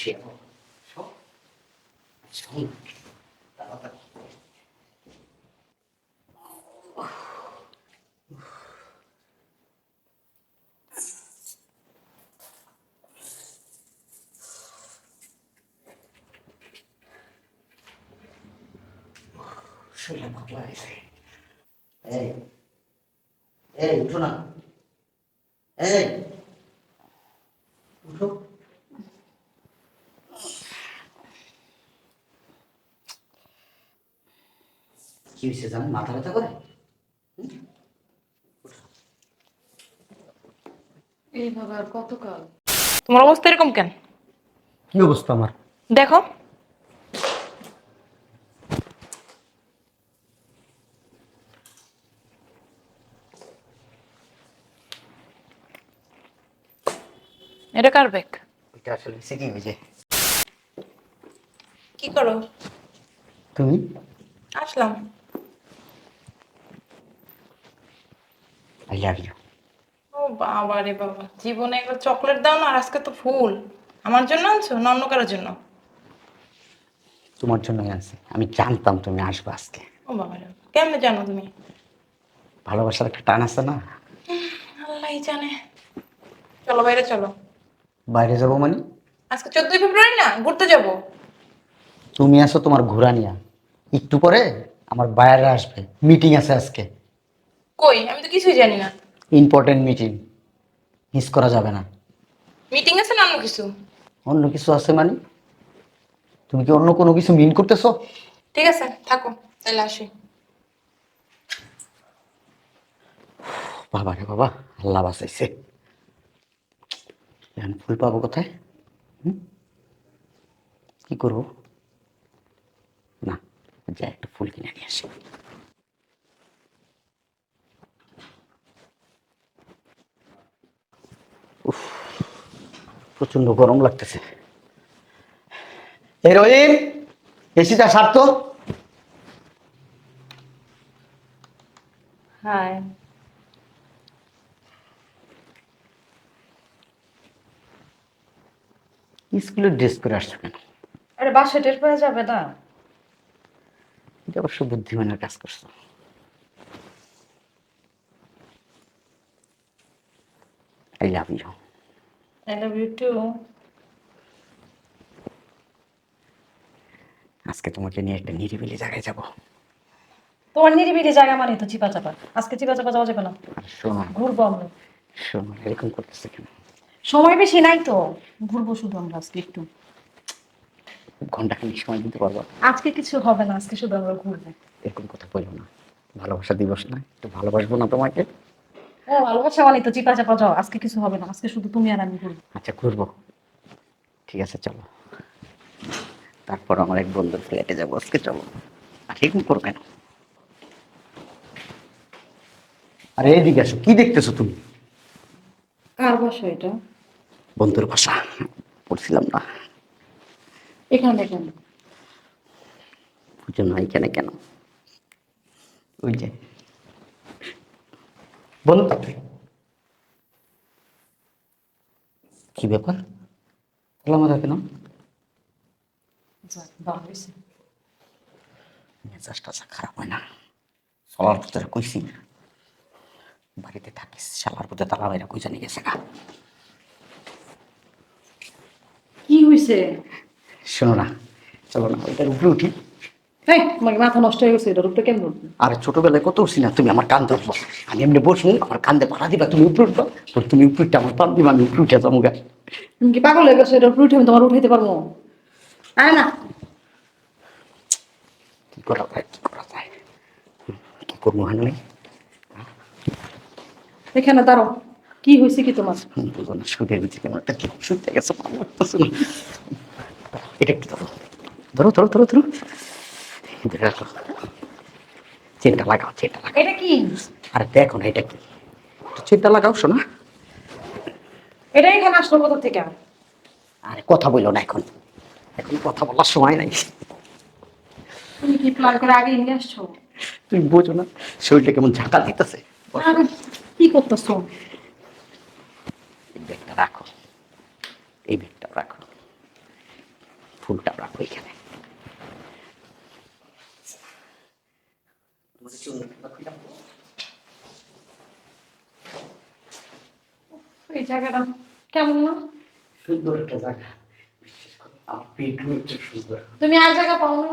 শুয়ে পড়ো। শো। শোন। তাড়াতাড়ি। শরীরে পাতলা হয়েছে এই এই উঠো না এই উঠো কি হয়েছে জানেন মাথা ব্যথা করে? এইভাবে আর কতকাল? তোমার অবস্থা এরকম কেন? কি অবস্থা আমার? দেখো। এটা কার ব্যাগ? এটা আসলে কি করো? তুমি? আসলাম। লাভ ইউ ও বাবা রে বাবা জীবনে একবার চকলেট দাও না আর আজকে তো ফুল। আমার জন্য আনছো না অন্য কারোর জন্য? তোমার জন্যই আনছি। আমি জানতাম তুমি আসবে আজকে। ও বাবা রে কেমনে জানো তুমি? ভালোবাসার একটা টান আছে না? আল্লাহ জানে। চলো বাইরে চলো। বাইরে যাব মানে? আজকে চোদ্দই ফেব্রুয়ারি না ঘুরতে যাব। তুমি আসো তোমার ঘোরা নিয়া। একটু পরে আমার বাইরে আসবে। মিটিং আছে আজকে। কই? আমি তো কিছুই জানি না। ইম্পর্টেন্ট মিটিং মিস করা যাবে না। মিটিং আছে না অন্য কিছু? অন্য কিছু আছে মানে? তুমি কি অন্য কোনো কিছু মিন করতেছো? ঠিক আছে থাকো তাহলে আসি। বাবা রে বাবা আল্লাহ বাঁচাইছে। এখন ফুল পাবো কোথায়? কি করব? না যা একটা ফুল কিনে নিয়ে আসি। প্রচণ্ড গরম লাগতেছে। এই রহিম এসিটা সারতো হাই। স্কুলের ড্রেস করে আসছো কেন? আরে বাসা টের পেয়ে যাবে না। এটা অবশ্য বুদ্ধিমানের কাজ করছ। I love you I love you too আজকে তোমাকে নিয়ে একটা নিরিবিলি জায়গায় যাব। তোমার নিরিবিলি জায়গা মানে তো চিপা চাপা আজকে চিপা চাপা যাওয়া যাবে না। শোনো। ঘুরবো আমরা। শোনো এরকম করতেছে কেন? সময় বেশি নাই তো। ঘুরবো শুধু আমরা আজকে একটু। ঘণ্টা খানিক সময় দিতে পারব? আজকে কিছু হবে না আজকে শুধু আমরা ঘুরবো। এরকম কথা বলব না। ভালোবাসা দিবস না একটু ভালোবাসবো না তোমাকে। ও ভালোবাসা মানে তো চিপা চাপা যাও আজকে কিছু হবে না আজকে শুধু তুমি আর আমি ঘুরবো। আচ্ছা ঘুরবো। ঠিক আছে চলো। তারপর আমার এক বন্ধুর ফ্ল্যাটে যাব আজকে চলো। আর এরকম করো কেন? আরে এদিকে আসো কি দেখতেছো তুমি? কার বাসা এটা? বন্ধুর ভাষা পড়ছিলাম না। এখানে দেখেন। পুজো নাই কেন কেন? ওই যে। বলো কি ব্যাপার? খোলা মাথা কেন? মেজাজটা খারাপ হয় না। সবার ভিতরে কইছি। বাড়িতে থাকিস শালার পুজো তালা বাইরা কই জানি গেছে গা। কি হয়েছে শোনো না চলো না ওইটার উপরে উঠি। হ্যাঁ তোমার মাথা নষ্ট হয়ে গেছে এটা রূপটা কেমন উঠবে? আর ছোটবেলায় কত উঠছি না তুমি আমার কান ধরবো। আমি এমনি বসবো আমার কান্দে পাড়া দিবা তুমি উপরে উঠবো। পরে তুমি উপরে উঠতে আমার পান দিবা আমি উপরে উঠে যাব গা। তুমি কি পাগল হয়ে গেছো এটা উপরে উঠে আমি তোমার উঠাইতে পারব? আয় না। কি করা যায় কি করা যায়? কি করব হানলে? এখানে দাঁড়ো কি হয়েছে কি তোমার? বুঝো না সুদের ভিতরে কেমন একটা কি শুনতে গেছে এটা একটু ধরো ধরো। ধরো ধরো ধরো ধরে। রাখো চেনটা লাগাও চেনটা লাগাও। এটা কি? আর দেখো না এটা কি? চেনটা লাগাও শোনা। এটা এখানে আসলো কোথা থেকে? আরে কথা বলল না এখন। এখন কথা বলার সময় নাই। তুমি কি প্ল্যান করে আগে নিয়ে আসছো? তুমি বোঝো না শরীরটা কেমন ঝাঁকা দিতেছে। কি করতেছো? এই ব্যাগটা রাখো। এই ব্যাগটা রাখো। ফুলটা রাখো এখানে তোমাদের চুলটা খুলে দাও। এই জায়গাটা কেমন না? সুন্দর একটা জায়গা। বিশেষ আমার সুন্দর। তুমি আর জায়গা পাও না?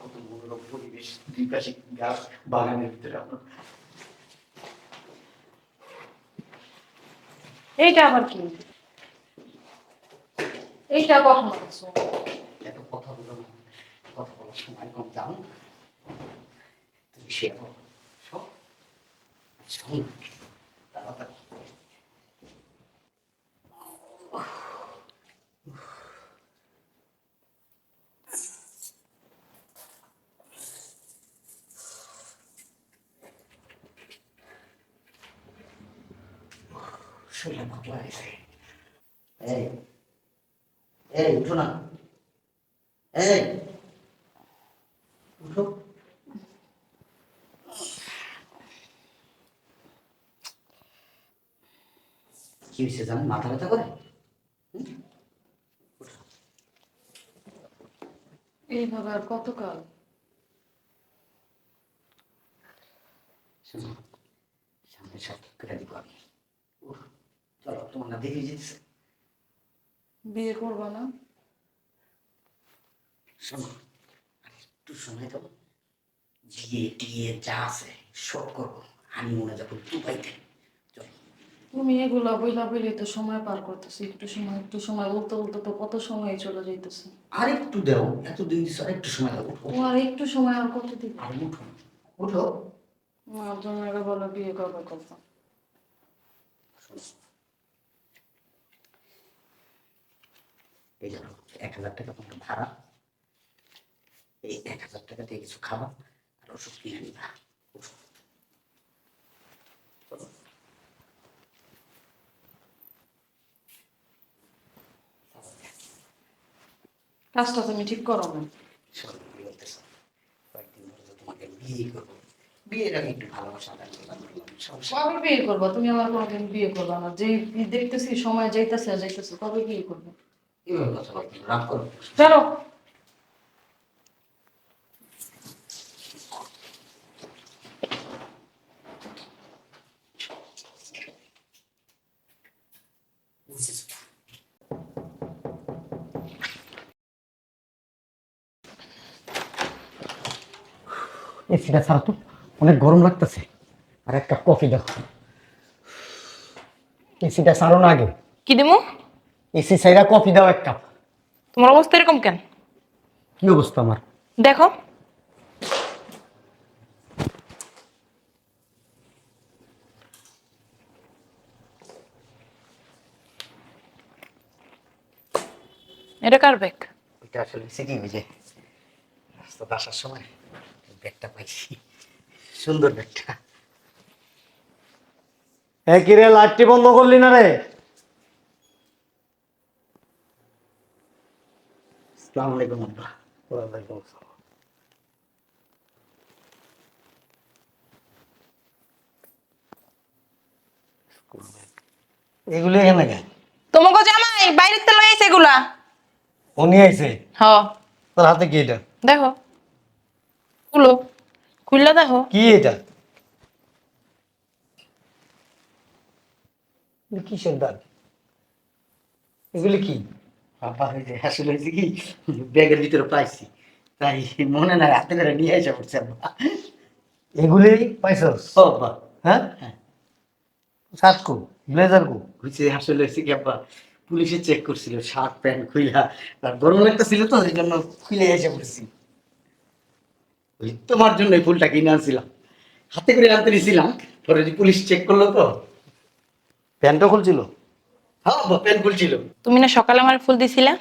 কত মনোরম পরিবেশ দুই পাশে গাছ বাগানের ভিতরে আমরা। এইটা আবার কি? এইটা কখন কথা বলো কথা বলার সময় কম যাও তুমি শুয়ে পড়ো শোন শোন তাড়াতাড়ি শরীরে পাতলা হয়েছে এই এই উঠো না এই উঠো কি হয়েছে জানেন মাথা ব্যথা করে? এইভাবে আর কতকাল? শোনো সামনে সব করে দিব আমি। চলো তোমার না দেখে যেতেছে। বিয়ে করবা না? শোনো আর একটু সময় দাও বিয়ে টিয়ে যা আছে সব করব। আমি মনে যাব দুবাইতে তুমি এগুলা বইলা বইলে তো সময় পার করতেছি একটু সময় একটু সময় বলতে বলতে তো কত সময় চলে যাইতেছে। আর একটু দাও এতদিন দিচ্ছ আর একটু সময় দাও। ও আর একটু সময় আর কত দিবে? আর উঠো উঠো। আমার জন্য বলো বিয়ে করবে শোনো। এই জানো এক হাজার টাকা তোমার ভাড়া। এই এক হাজার টাকা দিয়ে কিছু খাবা আর ওষুধ কিনে নিবা উঠো। চলো। কাজটা তুমি ঠিক করো না। শোনো, কি কয়েকদিন ধরে তো তোমাকে বিয়ে করব বিয়ের আগে একটু ভালোবাসা আদান করলাম করলাম কবে বিয়ে করবা? তুমি আমার কোনোদিন বিয়ে করবা না। যে দেখতেছি সময় যাইতেছে আর যাইতেছে কবে বিয়ে করব? এভাবে কথা বলতে রাগ করো চলো। এসিটা ছাড়া তো অনেক গরম লাগতেছে। আর একটা কফি দাও। এসিটা ছাড়ো না আগে। কি দিমু? এসি ছাইরা কফি দাও এক কাপ। তোমার অবস্থা এরকম কেন? কি অবস্থা আমার? দেখো। এটা কার ব্যাগ এটা আসলে সিটি ওই যে রাস্তাতে আসার সময়। ব্যাগটা পাইছি। সুন্দর ব্যাগটা। এ কিরে লাইটটি বন্ধ করলি না রে? আসসালামু আলাইকুম আব্বা। এগুলি এখানে কেন তোমাকে জামাই বাইরের তো লইছে এগুলা? উনি আইছে? হ। তোর হাতে কি এটা? দেখো। খুলো। খুললা দেখো। কি এটা? এগুলি কিসের দাগ? এগুলি কি? বাবা ওই যে আসলে হয়েছে কি? ব্যাগের ভিতরে পাইছি। তাই মনে নাই হাতে করে নিয়ে এসে পড়ছে এগুলি আব্বা। হ্যাঁ? হ্যাঁ। শার্ট কো ব্লেজার কো? হয়েছে আসলে হয়েছে কি আব্বা? পুলিশে চেক করছিল শার্ট প্যান্ট খুইলা। আর গরম লাগতেছিল তো এই জন্য খুলে এসে পড়ছি। ওই তোমার জন্য এই ফুলটা কিনে আনছিলাম। হাতে করে আনতে নিয়েছিলাম পরে যে পুলিশ চেক করল তো। প্যান্টও খুলছিল? হ্যাঁ প্যান্ট খুলছিল। তুমি না সকালে আমার ফুল দিছিলা?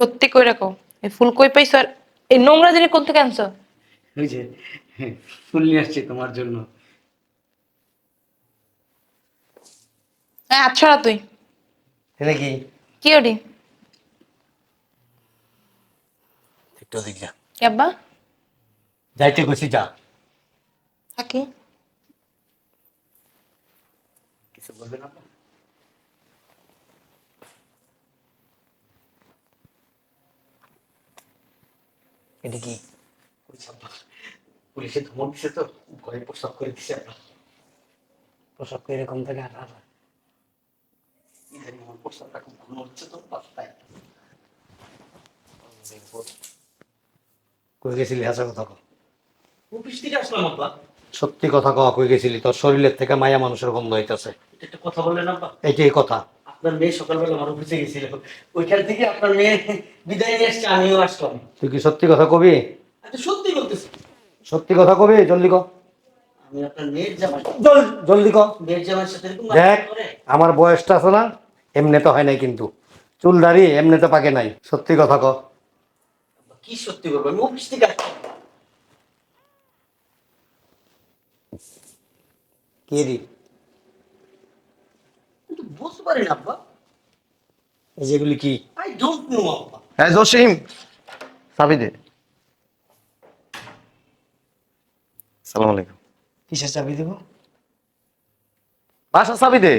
সত্যি কই রাখো এই ফুল কই পাইছো আর এই নোংরা জিনিস কোন থেকে আনছো? ওই যে হ্যাঁ, ফুল নিয়ে আসছি তোমার জন্য। হ্যাঁ আচ্ছা তুই। এটা কি? কি ওটি একটু যাইতে গেছি যা। থাকি কিছু বলবেন আপনি? এটা কি? পুলিশে ধমক দিছে তো ঘরে প্রস্তাব করে দিছে প্রস্তাব করে এরকম থাকে আর আর ইদানিং হচ্ছে তো কই গেছিলি? হাসা কথা অফিস থেকে আসলাম আব্বা। সত্যি কথা কওয়া কই গেছিলি? তোর শরীরের থেকে মায়া মানুষের গন্ধ হইতাছে। এটা একটা কথা বললেন আব্বা। এইটাই কথা। আপনার মেয়ে সকালবেলা আমার অফিসে গেছিল। ওইখান থেকে আপনার মেয়ে বিদায় নিয়ে এসছে আমিও আসলাম। তুই কি সত্যি কথা কবি? আচ্ছা সত্যি বলতেছি। সত্যি কথা কবি? জলদি ক আমি আপনার মেয়ের জামাই। জল জলদি ক মেয়ের জামাইয়ের সাথে এরকম দেখ আমার বয়সটা আছে না এমনি তো হয় নাই কিন্তু। চুল দাড়ি এমনি তো পাকে নাই। সত্যি কথা ক কি সত্যি বলব? আমি অফিস থেকে আসলাম। কে রে কিন্তু বুঝতে পারি না আব্বা যেগুলি কি? আই ডোন্ট নো আব্বা। হ্যাঁ জসিম চাবি দে সালাম আলাইকুম। কিসের চাবি দেব? বাসা চাবি দে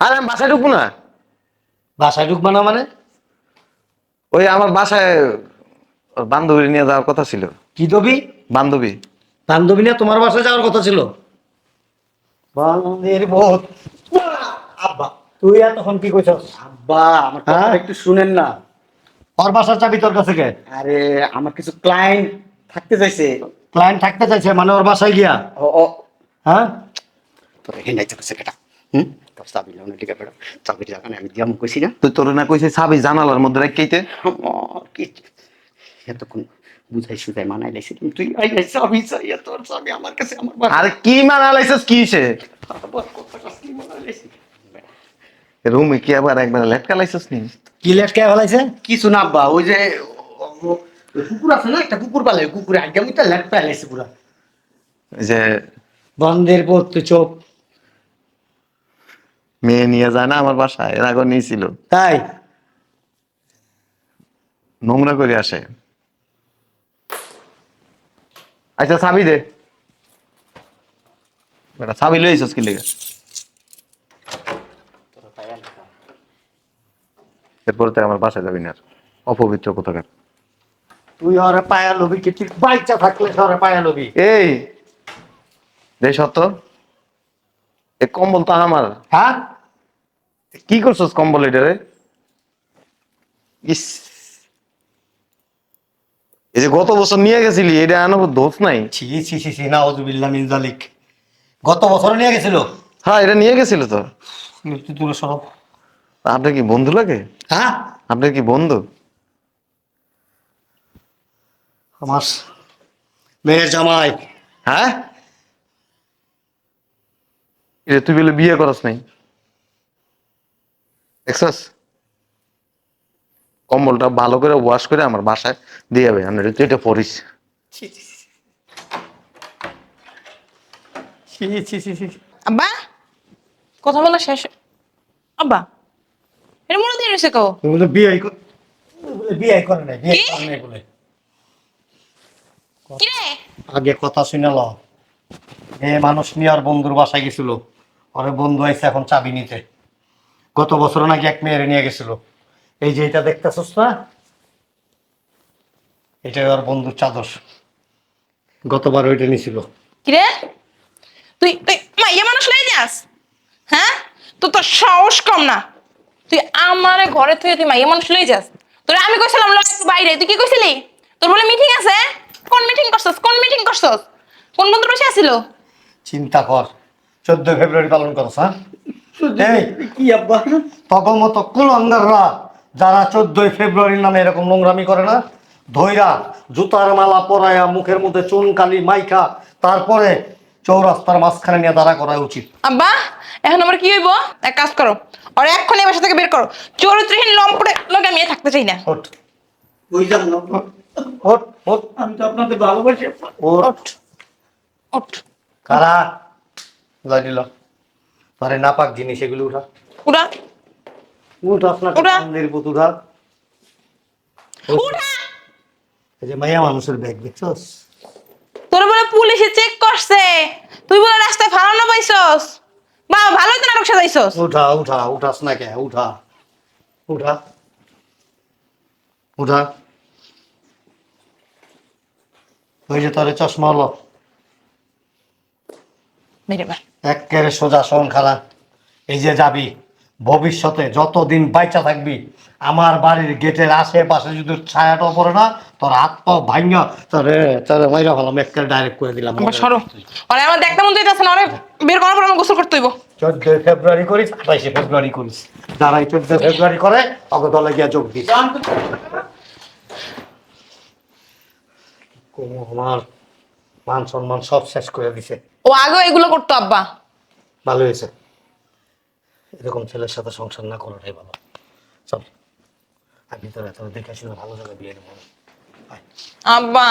আরে আমি বাসায় ঢুকবো না? বাসায় ঢুকবা না মানে? ওই আমার বাসায় বান্ধবী নিয়ে যাওয়ার কথা ছিল। কি দবি? বান্ধবী। বান্ধবী না তোমার বাসায় যাওয়ার কথা ছিল? বান্ধবীর বোধ আব্বা। তুই এতক্ষণ কি কইছস? আব্বা আমার কথা হ্যাঁ? একটু শুনেন না। ওর বাসার চাবি তোর কাছে কে? আরে আমার কিছু ক্লায়েন্ট থাকতে চাইছে। ক্লায়েন্ট থাকতে চাইছে মানে ওর বাসায় গিয়া? ও ও। হ্যাঁ? তোর এখানে যাইতে কইছে কেটা হুম? তোর চাবি লোনে টিকা বেড়া চাবির জায়গা আমি দিয়াম কইছি না। তুই তোর না কইছে চাবি জানালার মধ্যে রাখতে আমার কি এতক্ষণ বুঝাই সুঝাই মানাই লাইছি। তুই তোর চাবি আমার কাছে আমার আরে কি মানা লাইছিস কি সে? লাইছি? রুমে কি আবার একবার লেটকা লাইছিস নি? কি লেট কে ফেলাইছে? কিছু না আব্বা ওই যে কুকুর আছে না একটা কুকুর পালে কুকুরে আগে আমি তো ল্যাট পাইলাইছি পুরা। ওই যে বন্ধের পর তুই চোখ। মেয়ে নিয়ে যায় না আমার বাসায় এর আগে নিয়েছিল। তাই? নোংরা করে আসে। আচ্ছা চাবি দে। বেটা চাবি লইছিস কি লেগে। এরপরে তো আমার বাসায় যাবি না অপবিত্র কোথাকার। তুই ওরে পায়া লবি কি? তুই বাইচা থাকলে ওরে পায়া লবি এই রে সত্য এ কম্বল তো আমার। হ্যাঁ? কি করছস কম্বল এটা রে? ইস। এই যে গত বছর নিয়ে গেছিলি এটা আনব দোষ নাই? ছি ছি ছি ছি নাউজুবিল্লাহ মিন জালিক গত বছর নিয়ে গেছিল? হ্যাঁ এটা নিয়ে গেছিল তো। মৃত্যু দূরে সরব আপনার কি বন্ধু লাগে? হ্যাঁ? আপনার কি বন্ধু? আমার মেয়ের জামাই। হ্যাঁ? তুই বলে বিয়ে করস নাই। দেখছস? কম্বলটা ভালো করে ওয়াশ করে আমার বাসায় দিয়ে যাবে। আমি তুই এটা পরিস। আব্বা কথা বলা শেষ। আব্বা এটা মনে দিয়ে রয়েছে কো? বলে বিয়ে কর- বিয়ে নাই বিয়ে করে নাই বলে। আগে কথা শুনে ল। এ মানুষ নিয়ে আর বন্ধুর বাসায় গেছিল। ওরে বন্ধু আইসে এখন চাবি নিতে। গত বছর নাকি এক মেয়েরে নিয়ে গেছিল। এই যে এটা দেখতেছস না? এটাই ওর বন্ধুর চাদর। গতবার ওইটা নিছিল। কি রে তুই তুই মাইয়া মানুষ লাই যাস হ্যাঁ? তো তোর সাহস কম না। তুই আমারে ঘরে থেকে তুই মাইয়া মানুষ লই যাস। তোর আমি কইছিলাম লয় একটু বাইরে। তুই কি কইছিলি? তোর বলে মিটিং আছে? কোন মিটিং করছস? কোন মিটিং করছস? কোন বন্ধুর বসে আসিল? চিন্তা কর। চোদ্দ ফেব্রুয়ারি পালন করছ হ্যাঁ? এই, কি আব্বা? তখন মতো কুলঙ্গাররা যারা চোদ্দই ফেব্রুয়ারির নামে এরকম নোংরামি করে না ধৈরা জুতার মালা পরায়া মুখের মধ্যে চুন কালি মাইখা তারপরে চৌরাস্তার মাঝখানে নিয়ে দাঁড়া করা উচিত। আব্বা এখন আমার কি হইব? এক কাজ করো আর এক্ষুনি এই বাসা থেকে বের করো। চরিত্রহীন লম্পটে লোক আমি থাকতে চাই না। ওঠ। ওই যান না। ওঠ ওঠ আমি তো আপনাদের ভালোবাসি। ওঠ। ওঠ কারা? লয় দিল আরে নাপাক জিনিস এগুলো উঠা। উড়া। উঠাস না। কান্দের পুত উঠা। উঠা। এই যে মাইয়া মানুষের ব্যাগ দেখছস? তোর বলে পুলিশে চেক করছে। তুই বলে রাস্তায় ফালানো পাইছস? বা ভালোই তো নাটক সাজাইছস। উঠা উঠা উঠাস না কে উঠা। উঠা। উঠা। ওই যে তোর চশমা হলো। মেরে বার একেবারে সোজা শোন খালা। এই যে যাবি। ভবিষ্যতে যতদিন বাইচা থাকবি আমার বাড়ির গেটের আশেপাশে যদি ছায়াটা পড়ে না তোর হাত পা ভাঙ্গা তোরে তোরে মাইরা ডাইরেক্ট করে দিলাম। সরো। আরে আমার দেখতে মন না আরে বের করার পর আমার গোসল করতে হইব। চোদ্দই ফেব্রুয়ারি করিস আঠাইশে ফেব্রুয়ারি করিস। যারা এই চোদ্দই ফেব্রুয়ারি করে অগ দলে গিয়া যোগ দিস। আমার মান সম্মান সব শেষ করে দিছে। ও আগেও এগুলো করতো আব্বা। ভালো হয়েছে। এরকম ছেলের সাথে সংসার না করাটাই ভালো। চল। ভিতরে তোর দেখে ভালো জায়গায় বিয়ে দেবো আব্বা!